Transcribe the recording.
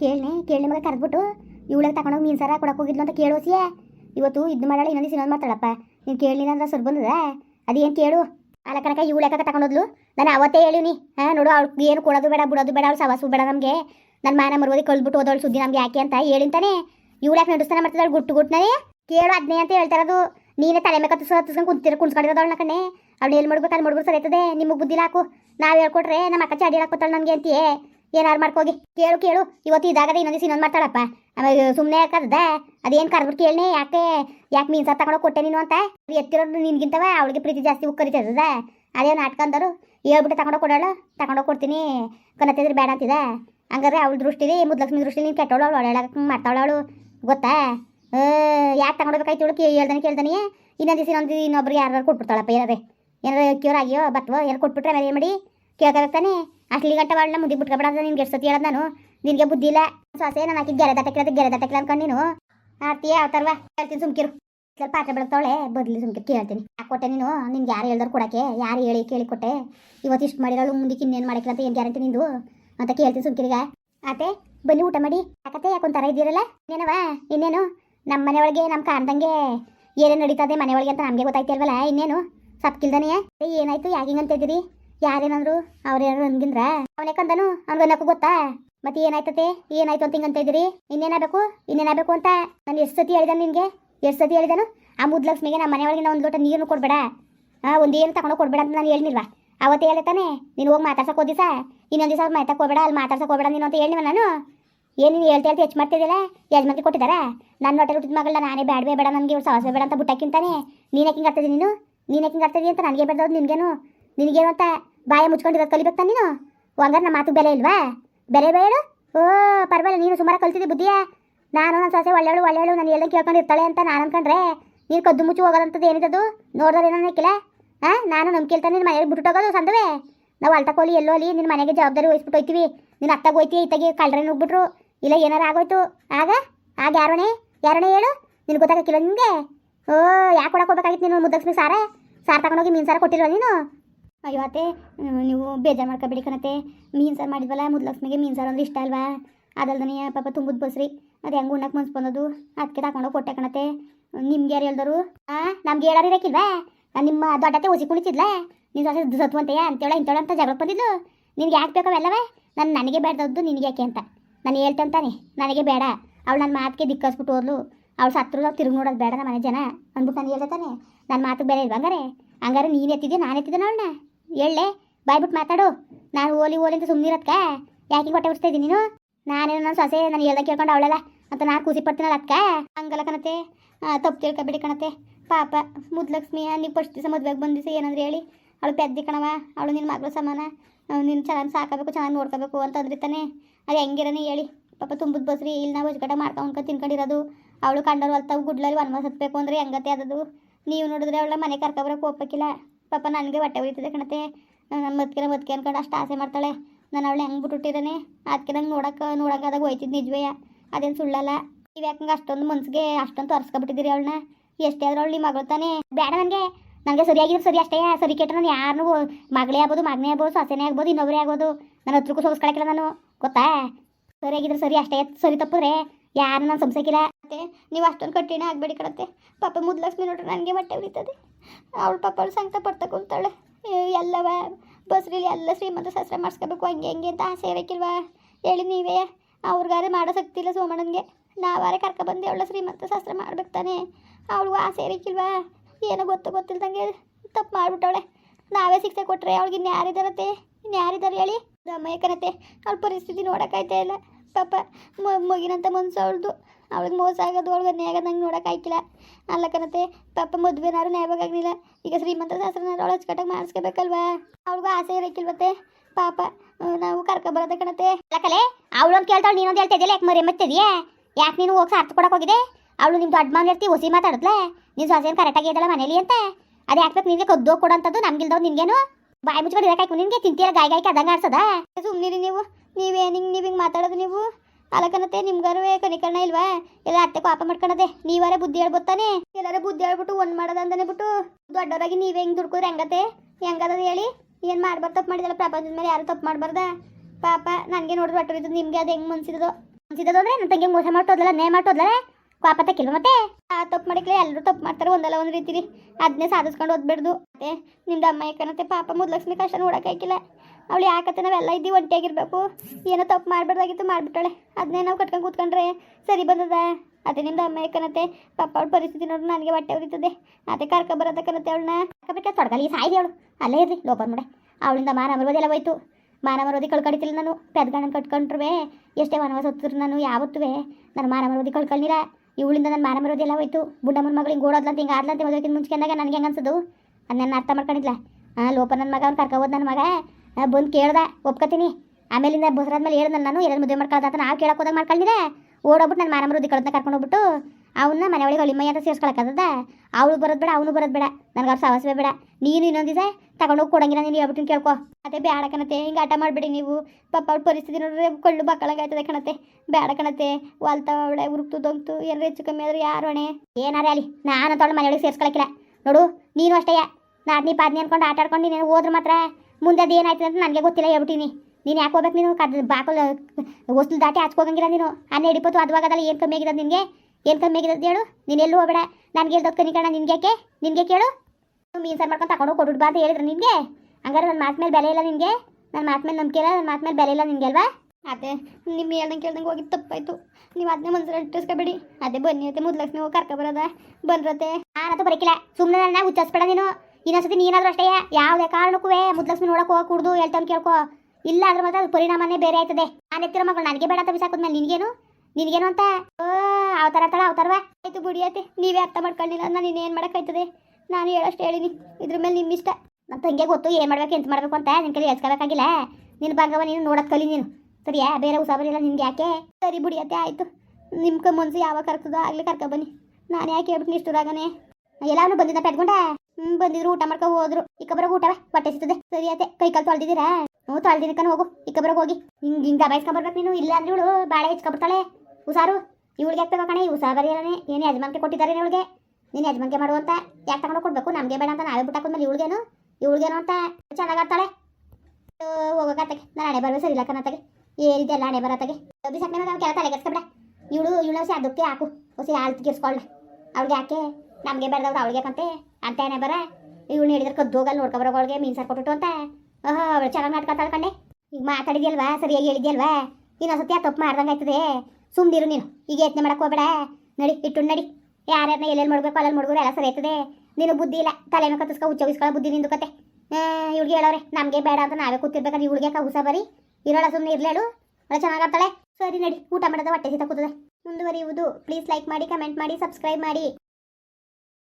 ಕೇಳ್ನೆ ಕೇಳಿ ಮಗ ಕರೆದ್ಬಿಟ್ಟು ಇವಳಿಗೆ ತಗೊಂಡೋಗಿ ಮೀನು ಸಾರ ಕೊಡಕ್ಕೆ ಹೋಗಿದ್ಲು ಅಂತ ಕೇಳೋಸಿಯೇ ಇವತ್ತು ಇದು ಮಾಡಾಳ ಇನ್ನೊಂದು ಸಿನಿಮಾ ಮಾಡ್ತಾಳಪ್ಪ. ನೀನು ಕೇಳಲಿಲ್ಲ ಅಂದ್ರೆ ಸರ್ ಬಂದದ? ಅದೇನು ಕೇಳು? ಅಲ್ಲ ಕನಕ ಇವಳ್ಯಾಕ ತಗೊಂಡೋದ್ಲು ನಾನು ಅವತ್ತೇ ಹೇಳಿನಿ. ಹಾಂ, ನೋಡು ಅವ್ಳು ಏನು ಕೊಡೋದು ಬೇಡ, ಬಿಡೋದು ಬೇಡ, ಅವ್ಳು ಸವಾಸು ಬೇಡ ನಮಗೆ. ನನ್ನ ಮಾನ ಮರುವದಿ ಕಳ್ದ್ಬಿಟ್ಟು ಹೋದವಳು ಸುದ್ದಿ ನಮಗೆ ಯಾಕೆ ಅಂತ ಹೇಳಿಂತಾನೆ ಇವಳ್ಯಾಕೆ ನಡೆಸ್ತಾನೆ ಮಾಡ್ತಿದ್ದಾಳೆ, ಗುಟ್ಟು ಗುಟ್ಟನೇ ಕೇಳು ಅದನ್ನೇ ಅಂತ ಹೇಳ್ತಾರೆ ಇರೋದು. ನೀನೇ ತಲೆ ಮೇಲೆ ಕತ್ತಿಸ್ ಹತ್ತಿಸ್ಕೊಂಡು ಕುಂತಿರ ಕುಣ್ಸ್ಕೊಂಡಿರೋದವಳ ಕಣ್ಣೆ. ಅವ್ಳು ಎಲ್ಲಿ ಮಾಡ್ಬೇಕು, ಅಲ್ಲಿ ಮಾಡ್ಬೇಕು ಸರಿ ಆಯ್ತದೆ. ನಿಮಗೆ ಬುದ್ಧಿ ಹಾಕು. ನಾವು ಹೇಳ್ಕೊಟ್ರೆ ನಮ್ಮ ಅಕ್ಕ ಚಾಡಿ ಹಾಕೋತಾಳೆ ನನಗೆ ಅಂತೀಯೇ. ಏನಾರು ಮಾಡ್ಕೋಗಿ? ಕೇಳು ಕೇಳು. ಇವತ್ತು ಇದಾಗದೆ ಇನ್ನೊಂದು ಇನ್ನೊಂದು ಮಾಡ್ತಾಳಪ್ಪ. ಆಮೇಲೆ ಸುಮ್ಮನೆ ಯಾಕದ ಅದೇನು ಕರೆದ್ಬಿಟ್ಟು ಕೇಳನೆ? ಯಾಕೆ ಯಾಕೆ ಮೀನ್ಸ ತಗೊಂಡು ತಗೊಂಡೋಗಿ ಕೊಟ್ಟೆ ನೀನು ಅಂತ? ಎತ್ತಿರೋದು ನಿನ್ಗಿಂತವ, ಅವಳಿಗೆ ಪ್ರೀತಿ ಜಾಸ್ತಿ ಉಕ್ಕರಿತದ ಅದೇ ನಾಟಕ ಅಂದರು ಹೇಳ್ಬಿಟ್ಟು ತಗೊಂಡೋಗಿ ಕೊಡೋಳು. ತಗೊಂಡೋಗಿ ಕೊಡ್ತೀನಿ. ಕನತ್ತಿದ್ರೆ ಬೇಡ ಅಂತಿದೆ. ಹಂಗಾರೆ ಅವಳ ದೃಷ್ಟಿಲಿ, ಮುದ್ಲಕ್ಷ್ಮಿ ದೃಷ್ಟಿಲಿ ನೀನು ಕೆಟ್ಟವಳು, ಅವಳು ಒಳ್ಳೆ ಮಾಡ್ತಾವಳು ಅವಳು ಗೊತ್ತಾ? ಯಾಕೆ ತಗೊಂಡೋಗ್ಬೇಕಾಯ್ತು ಇವಳು? ಕೇ, ಹೇಳ್ದಾನೆ, ಕೇಳ್ದಾನೆ. ಇನ್ನೊಂದು ದಿವಸ ಇನ್ನೊಂದು ಇನ್ನೊಬ್ರಿಗೆ ಯಾರು ಕೊಟ್ಬಿಡ್ತಾಳಪ್ಪ, ಏನಾರೇ, ಏನಾರು, ಕ್ಯೂರ್ ಆಗಿಯೋ, ಬತ್ವೋ, ಏನು ಕೊಟ್ಬಿಟ್ರೆ ಮೇಲೆ ಏನು ಮಾಡಿ ಕೇಳ್ಕೋಬೇಕು ತಾನೆ ಗಟ್ಟ ಬಾಳ ಮುದಿ ಬಿಟ್ಕೊಬೇಡ ಅಂತ ನಿನ್ಗೆ ಎಷ್ಟು ಸತಿ ಹೇಳೋದು ನಾನು? ನಿನಗೆ ಬುದ್ಧಿ ಇಲ್ಲ. ಸೊಸೆ ನಾನು ಹಾಕಿ ಗೆರೆ ದಟ್ಟಕ್ಕಿರೋದು ಗೆರೆ ದಟ್ಟಕ್ಕಿಲ್ಲ ಅನ್ಕೊಂಡು ನೀನು? ಆರ್ತಿ ಯಾವ ಹೇಳ್ತೀನಿ ಸುಮ್ಕಿರು. ಸ್ವಲ್ಪ ಪಾತ್ರೆ ಬೆಳಗ್ತಾವಳೆ ಬದಲಿ ಸುಮ್ಕಿರು, ಕೇಳ್ತೀನಿ. ಕೊಟ್ಟೆ ನೀನು, ನಿನ್ಗೆ ಯಾರು ಹೇಳ್ದವ್ರು ಕೊಡಕ್ಕೆ, ಯಾರು ಹೇಳಿ ಕೇಳಿ ಕೊಟ್ಟೆ? ಇವತ್ತು ಇಷ್ಟು ಮಾಡಿರೋಳು, ಮುಂದಕ್ಕೆ ಇನ್ನೇನು ಮಾಡಕ್ಕಿಲ್ಲ ಅಂತ ಏನು ಗ್ಯಾರಂಟಿ ನಿಂದು? ಅಂತ ಕೇಳ್ತೀನಿ ಸುಮ್ಕಿರಿಗ ಆತೆ, ಬನ್ನಿ ಊಟ ಮಾಡಿ. ಯಾಕತ್ತೆ ಯಾಕೊಂಥರ ಇದ್ದೀರಲ್ಲ? ಇನ್ನೇನವ? ಇನ್ನೇನು? ನಮ್ಮ ಮನೆಯೊಳಗೆ ನಮ್ಮ ಕಾಣ್ದಂಗೆ ಏನೇನು ನಡೀತದೆ ಮನೆಯೊಳಗೆ ಅಂತ ನಮಗೆ ಗೊತ್ತಾಯ್ತಿಲ್ವಲ್ಲ ಇನ್ನೇನು? ಸಪ್ಕಿಲ್ದಾನೆ ಏನಾಯ್ತು? ಯಾಕೆ ಅಂತ ಇದ್ದೀರಿ ಯಾರೇನಂದ್ರು ಅವ್ರೇನಾದ್ರು ಅನ್ಗಿಂದ್ರ ಅವನೇ ಕಂದನು ಅವ್ನಿಗನ್ನಕ್ಕೂ ಗೊತ್ತಾ? ಮತ್ತೆ ಏನಾಯ್ತತೆ? ಏನಾಯ್ತು ಅಂತ ಹಿಂಗಂತ ಇದ್ದೀರಿ ಇನ್ನೇನಾಗಬೇಕು? ಇನ್ನೇನಾಗಬೇಕು ಅಂತ ನಾನು ಎಷ್ಟು ಸತಿ ಹೇಳಿದಾನೆ ನಿನಗೆ? ಎಷ್ಟು ಸತಿ ಹೇಳಿದಾನು? ಆ ಮುದ್ಲಕ್ಷ್ಮಿಗೆ ನಮ್ಮ ಮನೆಯೊಳಗಿನ ಒಂದು ಲೋಟ ನೀರು ಕೊಡಬೇಡ. ಆ, ಒಂದೇನು ತಗೊಂಡು ಕೊಡಬೇಡ ಅಂತ ನಾನು ಹೇಳಿಲ್ವಾ ಅವತ್ತೇ ಹೇಳ್ತಾನೆ ನೀನು ಹೋಗಿ ಮಾತಾಡ್ಸಕ್ಕೆ ಹೋದಿಸ ಇನ್ನೊಂದು ದಿವಸ ಮಾತಾಡಕ್ಕೆ ಹೋಗಬೇಡ, ಅಲ್ಲಿ ಮಾತಾಡ್ಸಕ್ಕೆ ಹೋಗಬೇಡ ನೀನು ಅಂತ ಹೇಳಿವ ನಾನು? ಏನು ನೀನು ಹೇಳ್ತಾ ಹೇಳ್ತಾ ಹೆಚ್ಚು ಮಾಡ್ತಿದ್ದಿಲ್ಲ ಯಜಮಾನ್ಗೆ ಕೊಟ್ಟಿದ್ದಾರಾ? ನನ್ನ ಹೊಟ್ಟೆ ಹುಟ್ಟಿದ ಮಗಳ ನಾನೇ ಬೇಡವೇ ಬೇಡ ನನಗೆ ಇವ್ರು ಸಾಹಸ ಬೇಡ ಅಂತ ಬುಟ್ಟಕ್ಕಿಂತಾನೆ ನೀನು ಯಾಕೆ ಹಿಂಗೆ ನೀನು? ನೀನು ಯಾಕೆ ಹಿಂಗೆ ಅಂತ ನನಗೆ ಬೇಡದವ್ರು ನಿನಗೇನು? ನಿನಗೇನು ಅಂತ ಬಾಯ ಮುಚ್ಕೊಂಡಿರೋದು ಕಲಿಬೇಕು ನೀನು? ಹಂಗಾರೆ ನಮ್ಮ ಮಾತು ಬೆಲೆ ಇಲ್ವಾ? ಬೆಲೆ ಬೇಡ? ಓ, ಪರವಾಗಿಲ್ಲ, ನೀನು ಸುಮಾರು ಕಲ್ತಿದ್ದೆ ಬುದ್ಧಿಯ. ನಾನು ನನ್ನ ಸೊಸೆ ಒಳ್ಳೆಯವಳು ಒಳ್ಳೆಯವಳು ನಾನು ಕೇಳ್ಕೊಂಡು ಇರ್ತಾಳೆ ಅಂತ ನಾನು ಅನ್ಕೊಂಡ್ರೆ ನೀನು ಕದ್ದು ಮುಚ್ಚು ಹೋಗೋದಂಥದ್ದು ಏನಿದ್ದದು ನೋಡಿದ್ರೆ ಏನೋ ಹಾಕಿಲ್ಲ ಹಾಂ ನಾನು ನಮ್ಮ ಕೇಳ್ತಾನೆ ನಿನ್ನ ಮನೆಗೆ ಬಿಟ್ಟು ಹೋಗೋದು ಸಂದವೇ? ನಾವು ಅಲ್ತಕೋಲಿ ಎಲ್ಲೋ ಅಲ್ಲಿ ನಿನ್ನ ಮನೆಗೆ ಜವಾಬ್ದಾರಿ ವಹಿಸ್ಬಿಟ್ಟು ಹೋಯ್ತೀವಿ. ನಿನ್ನ ಅತ್ತಾಗ ಹೋಯ್ತಿ ಇತ್ತಾಗಿ ಕಳ್ರೆ ಹೋಗ್ಬಿಟ್ರು ಇಲ್ಲ, ಏನಾರ ಆಗೋಯ್ತು? ಆಗ? ಆಗ ಯಾರೋಣೆ? ಯಾರೋಣೆ ಹೇಳು? ನಿನ್ಗೆ ಗೊತ್ತಾಗಕ್ಕಿಲ್ಲ ನಿಮಗೆ ಓ, ಯಾಕೆ ಕೊಡಕ್ಕೆ ಹೋಗ್ಬೇಕಾಗಿತ್ತು ನೀನು ಮುದ್ದಕ್ಷ್ಮಿ ಸಾರ? ಸಾರು ತಗೊಂಡೋಗಿ ಮೀನು ಸಾರ ಕೊಟ್ಟಿಲ್ವ ನೀನು? ಅಯ್ಯೋ ನೀವು ಬೇಜಾರು ಮಾಡ್ಕೊಬೇಡಿ ಕಣತೆ ಮೀನು ಸಾರು ಮಾಡಿದ್ವಲ್ಲ ಮುದ್ಲಕ್ಷ್ಮಿಗೆ ಮೀನು ಸಾರು ಅಂದ್ರೆ ಇಷ್ಟ ಅಲ್ವಾ? ಅದಲ್ದನೇ ಪಾಪ ತುಂಬುದು ಬಸ್ರಿ. ಅದು ಹೆಂಗೆ ಉಣ್ಣಕ್ಕೆ ಮನ್ಸು ಬಂದದು ಅದಕ್ಕೆ ತಗೊಂಡೋಗಿ ಕೊಟ್ಟೆ ಕಣತೆ ನಿಮ್ಗೆ ಯಾರು ಹೇಳ್ದರು? ಹಾಂ ನಮ್ಗೆ ಹೇಳಾರು ಇರಕ್ಕಿಲ್ವಾ ನಾನ್ ನಿಮ್ಮ ದೊಡ್ಡತೆ ಉಸಿ ಕುಳಿತಿದ್ಲಾ ನೀನು ಸೊಸೆ ಸತ್ವಂತೆಯ ಅಂತೇಳ ಇಂತೇಳ ಅಂತ ಜಗಳ ಬಂದಿದ್ದು ನಿನ್ಗೆ ಯಾಕೆ ಬೇಕವೆಲ್ಲವೇ ನಾನು ನನಗೆ ಬೇಡದದ್ದು ನಿನಗೆ ಯಾಕೆ ಅಂತ. ನಾನು ಹೇಳ್ತಂತಾನೆ ನನಗೆ ಬೇಡ. ಅವಳು ನನ್ನ ಮಾತಿಗೆ ದಿಕ್ಕಸ್ಬಿಟ್ಟು ಹೋದ್ಲು. ಅವಳು ಸತ್ರು ನಾವು ತಿರುಗಿ ನೋಡೋದು ಬೇಡ ನಮ್ಮ ಮನೆ ಜನ. ಅಂದ್ಬಿಟ್ಟು ನಾನು ಹೇಳ್ತಾನೆ ನನ್ನ ಮಾತಿಗೆ ಬೇರೆ ಇಲ್ವಾ ಹಂಗಾರೆ? ಹಂಗಾರೆ ನೀನು ಎತ್ತಿದ್ದೆ ನಾನು ಎತ್ತಿದ್ದೆ ಅವಳನ್ನ ಹೇಳಲೆ ಬಾಯ್ಬಿಟ್ಟು ಮಾತಾಡು. ನಾನು ಓಲಿ ಓಲಿ ಅಂತ ಸುಮ್ಮನಿರತ್ಕ ಯಾಕೆ ಹೊಟ್ಟೆ ಬಿಡ್ತಾ ಇದ್ದೀನಿ ನೀನು? ನಾನೇನು ನನ್ನ ಸೊಸೆ, ನಾನು ಎಲ್ಲ ಕೇಳ್ಕೊಂಡು ಅವಳಲ್ಲ. ಅಂತ ನಾನು ಖುಷಿ ಪಡ್ತೀನಲ್ಲ ಅಕ್ಕ ಹಂಗಲ್ಲ ಕಣತೆ. ತಪ್ಪು ತಿಳ್ಕೊಬೇಡಿ ಕಣತೆ. ಪಾಪ ಮುದ್ಲಕ್ಷ್ಮಿಯ ನೀವು ಫಸ್ಟ್ ದಿವಸ ಮದುವೆಗೆ ಬಂದಿಸ ಏನಂದ್ರೆ ಹೇಳಿ. ಅವಳು ಪೆದ್ದಿ ಕಣವ ಅವಳು ನಿನ್ನ ಮಗಳು ಸಮಾನ. ನಿನ್ನ ಚೆನ್ನಾಗಿ ಸಾಕಬೇಕು ಚೆನ್ನಾಗಿ ನೋಡ್ಕೋಬೇಕು ಅಂತ ಅಂದ್ರಿತಾನೆ ಅದು ಹೆಂಗಿರನೇ ಹೇಳಿ. ಪಾಪ ತುಂಬದ ಬಸ್ರಿ, ಇಲ್ಲಿ ನಾವು ಕಡೆ ಮಾಡ್ಕೊಂಡು ತಿನ್ಕೊಂಡಿರೋದು. ಅವಳು ಕಂಡವ್ರು ಅಲ್ತಾವು ಗುಡ್ಲಲ್ಲಿ ವನವಾಸ ಹತ್ಬೇಕು ಅಂದರೆ ಹೆಂಗತೆ ಅದದು. ನೀವು ನೋಡಿದ್ರೆ ಅವಳ ಮನೆ ಕರ್ಕೊಬರಕ್ಕೆ ಹೋಗ್ಬೇಕಿಲ್ಲ ಪಾಪ ನನಗೆ ಹೊಟ್ಟೆ ಉಳಿತದೆ ಕಣತೆ. ನನ್ನ ಮತ್ಕೆ ಮತ್ಕೆ ಅನ್ಕೊಂಡು ಅಷ್ಟು ಆಸೆ ಮಾಡ್ತಾಳೆ. ನಾನು ಅವಳು ಹೆಂಗೆ ಬಿಟ್ಟುಟ್ಟಿದ್ದಾನೆ? ಅದಕ್ಕೆ ನಂಗೆ ನೋಡಕ್ಕೆ ನೋಡೋಕ್ಕಾದಾಗ ಹೋಯ್ತಿದ್ದು ನಿಜವೇ. ಅದೇನು ಸುಳ್ಳಲ್ಲ. ನೀವು ಯಾಕಂಗೆ ಅಷ್ಟೊಂದು ಮನ್ಸಿಗೆ ಅಷ್ಟೊಂದು ತೋರಿಸ್ಕೊಬಿಟ್ಟಿದ್ದೀರಿ ಅವಳನ್ನ ಎಷ್ಟೇ ಆದ್ರೂ ಅವಳು ನಿಮ್ಮ ಮಗಳು ತಾನೇ. ಬೇಡ ನನಗೆ. ನನಗೆ ಸರಿಯಾಗಿದ್ರೆ ಸರಿ ಅಷ್ಟೇ. ಸರಿ ಕೆಟ್ಟರೆ ನಾನು ಯಾರನ್ನೂ ಮಗಳೇ ಆಗ್ಬೋದು, ಮಗನೇ ಆಗ್ಬೋದು, ಸೊಸೆನೇ ಆಗ್ಬೋದು ಇನ್ನೊಬ್ಬರೇ ಆಗ್ಬೋದು. ನನ್ನ ಹತ್ರಕ್ಕೂ ಸೋಸ್ಕೊಳಕ್ಕಿಲ್ಲ ನಾನು. ಗೊತ್ತಾ? ಸರಿಯಾಗಿದ್ರೆ ಸರಿ ಅಷ್ಟೇ. ಸರಿ ತಪ್ಪಿದ್ರೆ ಯಾರು ನಾನು ಸಂಸಕ್ಕಿಲ್ಲ ಮತ್ತೆ ನೀವು ಅಷ್ಟೊಂದು ಕಠಿಣ ಆಗಬೇಡಿ ಕಡತ್ತೆ ಪಾಪ ಮುದ್ಲಕ್ಷ್ಮಿ ನೋಡ್ರಿ ನನಗೆ ಹೊಟ್ಟೆ ಉಳಿತದೆ ಅವಳು ಪಾಪ ಅವಳು ಸಂಕಟ ಪಡ್ತಾ ಕುಂತಾಳೆ. ಎಲ್ಲವ? ಬಸ್ರಿಲಿ ಎಲ್ಲ ಶ್ರೀಮಂತ ಶಾಸ್ತ್ರ ಮಾಡಿಸ್ಕೋಬೇಕು, ಹಂಗೆ ಹಂಗೆ ಅಂತ ಆಸೆ ಇರಕ್ಕಿಲ್ವಾ ಹೇಳಿ ನೀವೇ. ಅವ್ರಿಗಾರೆ ಮಾಡೋ ಇಲ್ಲ ಸೋಮಣ್ಣನಿಗೆ. ನಾವಾರೆ ಕರ್ಕೊಬಂದು ಅವಳ ಶ್ರೀಮಂತ ಶಾಸ್ತ್ರ ಮಾಡ್ಬೇಕು ತಾನೆ. ಅವಳಿಗೂ ಆಸೆ ಇರಕ್ಕಿಲ್ವಾ ಏನೋ ಗೊತ್ತು ಗೊತ್ತಿಲ್ದಂಗೆ ತಪ್ಪು ಮಾಡ್ಬಿಟ್ಟವಳೆ. ನಾವೇ ಶಿಕ್ಷೆ ಕೊಟ್ಟರೆ ಅವಳಿಗೆ ಇನ್ನು ಇನ್ಯಾರಿದಾರೆ ಹೇಳಿ? ದಮ್ಮಯ್ಯ ಕಣತೆ ಅವ್ಳ ಪರಿಸ್ಥಿತಿ ನೋಡೋಕ್ಕಾಯ್ತಾ ಇಲ್ಲ. ಪಾಪ ಮುಗಿನಂತ ಮನ್ಸು ಅವಳದು ಅವಳಿಗೆ ಮೋಸ ಆಗೋದು ಅವಳಿಗೆ ಅನ್ಯಾಯ ಆಗೋದು ನಂಗೆ ನೋಡೋಕ್ಕಾಯ್ಕಿಲ್ಲ ಅಲ್ಲ ಪಾಪ ಮದುವೆನಾರು ನ್ಯಾಯವಾಗಲಿಲ್ಲ ಈಗ ಶ್ರೀಮಂತ ಶಾಸ್ತ್ರನಾರು ಅವಳು ಅಚ್ಚುಕಟ್ಟಾಗಿ ಮಾಡಿಸ್ಕೋಬೇಕಲ್ವಾ? ಅವಳಿಗೂ ಆಸೆ ಇರಕ್ಕಿಲ್ವತ್ತೆ ಪಾಪ ನಾವು ಕರ್ಕೊಬರೋದೆ ಕಣತೆ. ಕಲೆ, ಅವಳೊಂದು ಕೇಳ್ತಾಳೆ, ನೀನೊಂದು ಹೇಳ್ತಾ ಇದೆಯಲ್ಲ, ಯಾಕೆ ಮರಿ ಮತ್ತಿದೆಯಾ? ಯಾಕೆ ನೀನು ಹೋಗಿ ಸಾರ್ಥ ಕೊಡಕ್ಕೆ ಹೋಗಿದೆ ಅವಳು ನಿಮ್ಮ ದೊಡ್ಡ ಇರ್ತಿ ಹೇಳ್ತಿ ಹೊಸಿ ಮಾತಾಡಿದ್ಲೆ? ನೀನು ಸೊಸೆಯನ್ನು ಕರೆಕ್ಟಾಗಿ ಇದಲ್ಲ ಮನೇಲಿ ಅಂತ? ಅದು ಯಾಕೆ ನಿನಗೆ ಕದ್ದು ಕೊಡೋಂಥದ್ದು ನಮ್ಗಿಲ್ದವ್ ನಿನ್ಗೇನು? ಬಾಯಿ ಮುಚ್ಕೊಂಡು ಇರಕಾಯ್ತು ನಿನ್ಗೆ? ತಿಂತೀರ ಗಾಯ ಗಾಯಕ್ಕೆ ಅದಂಗ ಆಡ್ಸದ? ಸುಮ್ಮನಿರಿ ನೀವು. ನೀವೇ ಹಿಂಗೆ ನೀವು ಹಿಂಗೆ ಮಾತಾಡೋದು ನೀವು. ಅಲಕನತೆ ನಿಮ್ಗಾರು ಕನಿಕರಣ ಇಲ್ವಾ? ಎಲ್ಲ ಅತ್ತೆ ಪಾಪ ಮಾಡ್ಕೊಳದೆ. ನೀವಾರೇ ಬುದ್ಧಿ ಹೇಳ್ಬೋತಾನೆ ಎಲ್ಲಾರ ಬುದ್ಧಿ ಹೇಳ್ಬಿಟ್ಟು ಒಂದ್ ಮಾಡೋದಂತಾನೆ ಬಿಟ್ಟು. ದೊಡ್ಡವರಾಗಿ ನೀವೇ ಹೆಂಗ್ ದುಡ್ಕೋದ್ರೆ ಹೆಂಗತೆ ಹೆಂಗದ ಹೇಳಿ? ಏನ್ ಮಾಡ್ಬಾರ್ದು ತಪ್ಪು ಮಾಡಿದಲ್ಲ ಪ್ರಪಂಚದ ಮೇಲೆ ಯಾರು ತಪ್ಪು ಮಾಡ್ಬಾರ್ದ? ಪಾಪ ನನಗೆ ನೋಡಿದ್ರೆ ಇದು ನಿಮ್ಗೆ ಅದು ಹೆಂಗ್ ಮನ್ಸಿದ್ದು? ಅನ್ಸಿದ್ದು ಅಂದ್ರೆ ನನ್ನ ತಂಗಿ ಮೋಸ ಮಾಡ್ತೋದಲ್ಲ ನೇ ಮಾಡ್ತೋದ್ಲಲ್ಲ? ಪಾಪ ತಕ್ಕಿಲ್ವ ಮತ್ತೆ? ಆ ತಪ್ಪು ಮಾಡಿಕ್ಲೆ ಎಲ್ಲರೂ ತಪ್ಪು ಮಾಡ್ತಾರೆ, ಒಂದಲ್ಲ ಒಂದು ರೀತಿಲಿ. ಅದನ್ನೇ ಸಾಧಿಸ್ಕೊಂಡು ಓದ್ಬಿಡ್ದು ಮತ್ತೆ ನಿಮ್ದು ಅಮ್ಮ ಯಾಕನತ್ತೆ ಪಾಪ ಮುದ್ಲಕ್ಷ್ಮಿ ಕಷ್ಟ ನೋಡೋಕ್ಕಾಗಿಲ್ಲ ಅವಳು ಯಾಕತ್ತೆ ನಾವೆಲ್ಲ ಇದ್ದೀವಿ, ಒಂಟಿಯಾಗಿರ್ಬೇಕು. ಏನೋ ತಪ್ಪು ಮಾಡ್ಬಾರ್ದಾಗಿತ್ತು, ಮಾಡ್ಬಿಟ್ಟಾಳೆ. ಅದನ್ನೇ ನಾವು ಕಟ್ಕೊಂಡು ಕೂತ್ಕೊಂಡ್ರೆ ಸರಿ ಬಂದದ? ಅದೇ ನಿಮ್ದು ಅಮ್ಮ ಯಾಕನತ್ತೆ ಪಾಪ ಅವಳ ಪರಿಸ್ಥಿತಿ ನೋಡಿ ನನಗೆ ಹೊಟ್ಟೆ ಉರಿತದೆ. ಅದೇ ಕರ್ಕ ಬರೋದಕ್ಕನತ್ತೆ ಅವಳನ್ನ ಕರ್ಕಬೇಕಾ ತೊಡಗಲಿ ಸಾಯಿದೆ ಅವಳು. ಅಲ್ಲೇ ಇರ್ರಿ ಲೋಪರ್ ಮುಡೆ ಅವಳಿಂದ ಮಾನ ಎಲ್ಲ ಹೋಯ್ತು. ಮಾನ ಮರೋದಿ ಕಳ್ಕೊಂಡಿತ್ತಿಲ್ಲ ನಾನು. ಪೆದ್ಗಣ್ಣನ ಕಟ್ಕೊಂಡ್ರುವೆ. ಎಷ್ಟೇ ವನವಾಸ ಹೊತ್ತಿದ್ರು ನಾನು ಯಾವತ್ತೂ ನನ್ನ ಮಾನ ಮರೋದಿ ಕಳ್ಕೊಳ್ಳಿರ ಇವಳಿಂದ ನನ್ನ ಮಾನ ಮರವದಿ ಎಲ್ಲ ಹೋಯ್ತು. ಬುಡ್ಡಮ್ಮನ ಮಗಳು ಹಿಂಗೆ ಓಡೋದ್ಲಂತ ಹಿಂಗೆ ಆದ್ಲಂತ ಮದುವೆಗಿಂತ ಮುಂಚೆಂದಾಗ ನನಗೆ ಹೆಂಗೆ ಅನ್ಸೋದು? ಅದು ನನ್ನ ಅರ್ಥ ಮಾಡ್ಕೊಂಡಿಲ್ಲ ಹಾಂ ಲೋಪ ನನ್ನ ಮಗ, ಅವ್ನು ಕರ್ಕೊ ಹೋದ್ ನನ್ನ ಮಗ. ಬಂದು ಕೇಳ್ದೆ, ಒಪ್ಕೋತೀನಿ. ಆಮೇಲಿಂದ ಬಸರಾದ್ಮೇಲೆ ಹೇಳ್ದೆ ನಾನು, ಎರಡು ಮದುವೆ ಮಾಡ್ಕೊಳ್ದ ಅಂತ ನಾವು ಕೇಳಕ್ಕೆ ಹೋದಾಗ ಮಾಡ್ಕೊಂಡಿದ್ದೆ ಓಡೋಗ್ಬಿಟ್ಟು ನನ್ನ ಮಾನ ಮರುದಿ ಕಳ್ದನ್ನ ಕರ್ಕೊಂಡು ಹೋಗ್ಬಿಟ್ಟು ಅವನ್ನ ಮನೆ ಒಳಗೆ ಅಳಿಮೈ ಅಂತ ಸೇರ್ಸ್ಕೊಳಕ್ಕದ ಅವಳು ಬರೋದು ಬೇಡ, ಅವನು ಬರೋದು ಬೇಡ. ನನಗೆ ಅವ್ರ ಸಹಸವೇ ಬೇಡ. ನೀನು ಇನ್ನೊಂದು ದಿವಸ ತಗೊಂಡೋಗಿ ಕೊಡಂಗಿಲ್ಲ, ನೀನು ಹೇಳ್ಬಿಟ್ಟು ಕೇಳ್ಕೊ. ಅದೇ ಬೇಡ ಕಣತೆ, ಹಿಂಗೆ ಆಟ ಮಾಡಿಬಿಡಿ ನೀವು. ಪಪ್ಪ ಅವ್ರ ಪರಿಸ್ಥಿತಿ ನೋಡಿದ್ರೆ ಕೊಳ್ಳು ಬಕ್ಕಳಂಗಾಯ್ತದೆ ಕಣತೆ. ಬೇಡ ಕಣತೆ, ವಾಲ್ತ, ಅವಳೆ, ಉರುಕ್ತು ದೊಂಕ್ತು ಎರಡು ಹೆಚ್ಚು ಕಮ್ಮಿ ಆದ್ರೆ ಯಾರು ಹೊಣೆ? ಏನಾರೇ ಅಲ್ಲಿ, ನಾನು ತೊಗೊಂಡು ಮನೆಯೊಳಗೆ ಸೇರ್ಸ್ಕೊಳಕ್ಕಿಲ್ಲ. ನೋಡು, ನೀನು ಅಷ್ಟೇ, ನಾಡ್ನಿ ಪಾದ್ನಿ ಅನ್ಕೊಂಡು ಆಟ ಆಡ್ಕೊಂಡು ನೀನು ಹೋದ್ರೆ ಮಾತ್ರ ಮುಂದೆ ಅದು ಏನಾಯ್ತು ಅಂತ ನನಗೆ ಗೊತ್ತಿಲ್ಲ ಹೇಳ್ಬಿಟ್ಟಿನಿ. ನೀನು ಯಾಕೆ ಹೋಗ್ಬೇಕು ನೀನು? ಕದ್, ಬಾಕಲ್ ಹೊಸ್ಲು ದಾಟಿ ಹಚ್ಕೋಗಂಗಿಲ್ಲ ನೀನು. ಹನ್ನೆರಡು ಇಪ್ಪತ್ತು ಅದುವಾಗದಲ್ಲ ಏನು ಕಮ್ಮಿ ಆಗಿದೆ ನಿನಗೆ? ಏನು ಕಮ್ಮಿ ಆಗಿರೋದು ಹೇಳು ನೀನು ಎಲ್ಲೂ ಹೋಗಬೇಡ. ನನಗೆ ಕನಿ ಕಣ. ನಿನ್ಗೆ ಯಾಕೆ? ನಿನಗೆ ಕೇಳು ಮೀನು ಸಾರು ಮಾಡ್ಕೊಂಡು ತಗೊಂಡು ಕೊಟ್ಬಿಟ್ಟು ಬಾ ಅಂತ ಹೇಳಿದ್ರು ನಿನಗೆ? ಹಂಗಾರೆ ನನ್ನ ಮಾತು ಮೇಲೆ ಬೆಲೆ ಇಲ್ಲ ನಿನಗೆ? ನನ್ನ ಮಾತು ಮೇಲೆ ನಂಬಿಕೆ ಇಲ್ಲ ನನ್ನ ಮಾತು ಮೇಲೆ ಬೆಲೆ ಇಲ್ಲ ನಿನಗೆ ಅಲ್ವಾ? ಅದೇ ನಿಮ್ಮ ಹೇಳ್ದಂಗೆ ಕೇಳ್ದಂಗೆ ಹೋಗಿ ತಪ್ಪಾಯ್ತು. ನೀವು ಅದನ್ನೇ ಮನ್ಸಲ್ಲಿ ಇಟ್ಟಿಸ್ಕೊಬೇಡಿ. ಅದೇ ಬನ್ನಿ ಅತ್ತೆ ಮುದ್ಲಕ್ಷ್ಮಿ ಹೋಗಿ ಕರ್ಕೊ ಬರೋದ. ಬಂದ್ರತೆ ನಾನಂತೂ ಬರಕಿಲ್ಲ. ಸುಮ್ಮನೆ ನನ್ನ ಹುಚ್ಚಿಸ್ಬೇಡ ನೀನು. ಇನ್ನೊಂದ್ಸತಿ ನೀನಾದ್ರೂ ಅಷ್ಟೇ. ಯಾವುದೇ ಕಾರಣಕ್ಕೂ ಮುದ್ಲಕ್ಷ್ಮಿ ನೋಡಕ್ಕೆ ಹೋಗಿ ಕುಡ್ದು ಹೇಳ್ತಾನೆ ಕೇಳ್ಕೊ. ಇಲ್ಲ ಅದ್ರ ಮಾತ್ರ ಅದು ಪರಿಣಾಮನೇ ಬೇರೆ ಆಯ್ತದೆ. ನಾನು ಎತ್ತಿರೋ ಮಗಳು ನನಗೆ ಬೇಡ ಅಂತ ಬಿಸಾಕದ್ಮೇಲೆ ನಿನಗೇನು? ನಿನಗೇನು ಅಂತ? ಓ, ಅವತಾರ ತಳ, ಅವತಾರವ. ಆಯ್ತು ಗುಡಿಯತ್ತೆ ನೀವೇ ಅರ್ಥ ಮಾಡ್ಕೊಂಡಿಲ್ಲ ನಾನು ಇನ್ನೇನು ಮಾಡೋಕ್ಕಾಯ್ತದೆ ನಾನು ಹೇಳೋಷ್ಟು ಹೇಳಿನಿ, ಇದ್ರ ಮೇಲೆ ನಿಮ್ಮ ಇಷ್ಟ ನನ್ನ ತಂಗಿ ಗೊತ್ತು, ಏನು ಮಾಡ್ಬೇಕು, ಎಂತ ಮಾಡಬೇಕು ಅಂತ ನಿನ್ನ ಕೈಲಿ ಹೇಳ್ಸ್ಕೋಬೇಕಾಗಿಲ್ಲ ನಿನ್ನ ಬಂಗವ ನೀನು ನೋಡೋದು ಕಲಿ ನೀನು. ಸರಿಯಾ? ಬೇರೆ ಉಸಾಬರಿಲ್ಲ ನಿನ್ಗೆ ಯಾಕೆ? ಸರಿ ಬಿಡಿಯತ್ತೆ ಆಯಿತು. ನಿಮ್ಮ ಕ ಮನ್ಸು ಯಾವಾಗ ಕರ್ಕದೋ ಆಗಲಿ ಕರ್ಕೊ ಬನ್ನಿ. ನಾನು ಯಾಕೆ ಹೇಳ್ಬಿಟ್ಟು ಇಷ್ಟರಾಗನೆ? ಎಲ್ಲಾನು ಬಂದಿದ್ದ ಪೆಟ್ಕೊಂಡ ಹ್ಞೂ ಬಂದಿದ್ರು, ಊಟ ಮಾಡ್ಕೊ ಹೋದ್ರು. ಇಕ್ಕಬ್ರಾಗ ಊಟವೇ, ಹೊಟ್ಟೆ ಸಿಗ್ತದೆ ಸರಿ ಆಯ್ತೆ ಕೈ ಕಾಲು ತೊಳ್ದಿದ್ದೀರಾ? ಹ್ಞೂ ತೊಳ್ದಿನಿ ಹೋಗು, ಇಕ್ಕಬ್ರಾಗ ಹೋಗಿ. ಹಿಂಗೆ ಹಿಂಗೆ ದಬಾಯಿಸ್ಕೊಂಬರ್ಬೇಕು ನೀನು ಇಲ್ಲ ಅಂದ್ರೆ ಬಾಳೆ ಹೆಚ್ಕೊಬಿಡ್ತಾಳೆ ಹುಷಾರು? ಇವಳಿಗೆ ಯಾಕೆ ಕಣೆ? ಹುಷಾರು ಬರೀ ಏನು ಯಜಮಾನಕ್ಕೆ ಕೊಟ್ಟಿದ್ದಾರೆ ಇವಳಿಗೆ? ನೀನು ಯಜಮಾನ್ಕೆ ಮಾಡು ಅಂತ. ಯಾಕೆ ತಗೊಂಡು ಕೊಡ್ಬೇಕು? ನಮಗೆ ಬೇಡ ಅಂತ ನಾವೇ ಬಿಟ್ಟಾಕೊಂಡ್ಮೇಲೆ ಇವಳಿಗೇನು? ಇವಳಿಗೇನು ಅಂತ ಚೆನ್ನಾಗಿ ಆಡ್ತಾಳೆ? ಹೋಗೋಕತ್ತಾಗೆ ನಾನು ಹಣೆ ಬರಬೇಕು ಸರಿ ಇಲ್ಲ ಕಣತ್ತಾಗೆ ಏನಿದೆಲ್ಲ ಹಣೆ ಬರತ್ತಾಗೆ ಬಿಸಾಕ್ನೆ ನಾವು ಕೆಲ ತಲೆ ಇವಳು ಇವಳು ಹೊಸಿ ಅದಕ್ಕೆ ಹಾಕು. ಹೊಸಿ ಹಾಲು ಕಿರ್ಸ್ಕೊಳ್ಳ ಅವಳಿಗೆ ಯಾಕೆ? ನಮಗೆ ಬೇಡದವ್ರು ಅವಳಿಗೆ ಕಂತೆ ಅಂತ ಹಣೆ ಬರ. ಇವಳು ಹೇಳಿದ್ರೆ ಕದ್ದು ಹೋಗಲ್ಲ ನೋಡ್ಕೊಬರೋ ಅವಳಿಗೆ, ಮೀನು ಕೊಟ್ಟು ಅಂತ. ಓಹೋ ಅವಳು ಚೆನ್ನಾಗಿ ನಾಟ್ಕೊತಾಳೆ ಕಣ್ಣೆ. ಈಗ ಮಾತಾಡಿದ್ಯಲ್ವಾ? ಸರಿಯಾಗಿ ಹೇಳಿದ್ಯಲ್ವಾ? ಇನ್ನೊಂದ್ಸತಿ ಆ ತಪ್ಪು ಮಾಡ್ದಂಗೆ ಆಯ್ತದೆ ಸುಮ್ದಿರು ನೀನು. ಈಗ ಯತ್ನೆ ಮಾಡಕ್ಕೆ ಹೋಗ್ಬೇಡ. ನಡಿ, ಇಟ್ಟು ನಡಿ. ಯಾರ್ಯಾರನ್ನ ಎಲ್ಲೆಲ್ಲಿ ಮಾಡ್ಬೇಕು ಅಲ್ಲಲ್ಲಿ ಮಾಡ್ಬೋದು ಎಲ್ಲ ಸರಿ ಆಯ್ತದೆ ನೀನು ಬುದ್ಧಿ ಇಲ್ಲ. ತಲೆ ಮೇಲೆ ಕತ್ತಿಸ್ಕೊ ಉಚ್ಚೋಗಿಸ್ಕೊಳ್ಳೋ ಬುದ್ಧಿ ನಿಂದು ಕತೆ. ಇವ್ಳಿಗೆ ಹೇಳೋರೆ, ನಮಗೆ ಬೇಡ ಅಂತ ನಾವೇ ಕೂತಿರ್ಬೇಕಾದ್ರೆ ಇವಳಿಗೆ ಹುಸ ಬರಿ? ಇರೋಳ ಸುಮ್ಮನೆ ಇರಲೇಳು ಒಳ್ಳೆ ಚೆನ್ನಾಗಾಗ್ತಾಳೆ ಸರಿ ನಡಿ, ಊಟ ಮಾಡೋದು, ಹೊಟ್ಟೆ ಸೀತ ಕೂತದೆ. ಮುಂದುವರಿಯುವುದು. ಪ್ಲೀಸ್ ಲೈಕ್ ಮಾಡಿ ಕಮೆಂಟ್ ಮಾಡಿ ಸಬ್ಸ್ಕ್ರೈಬ್ ಮಾಡಿ.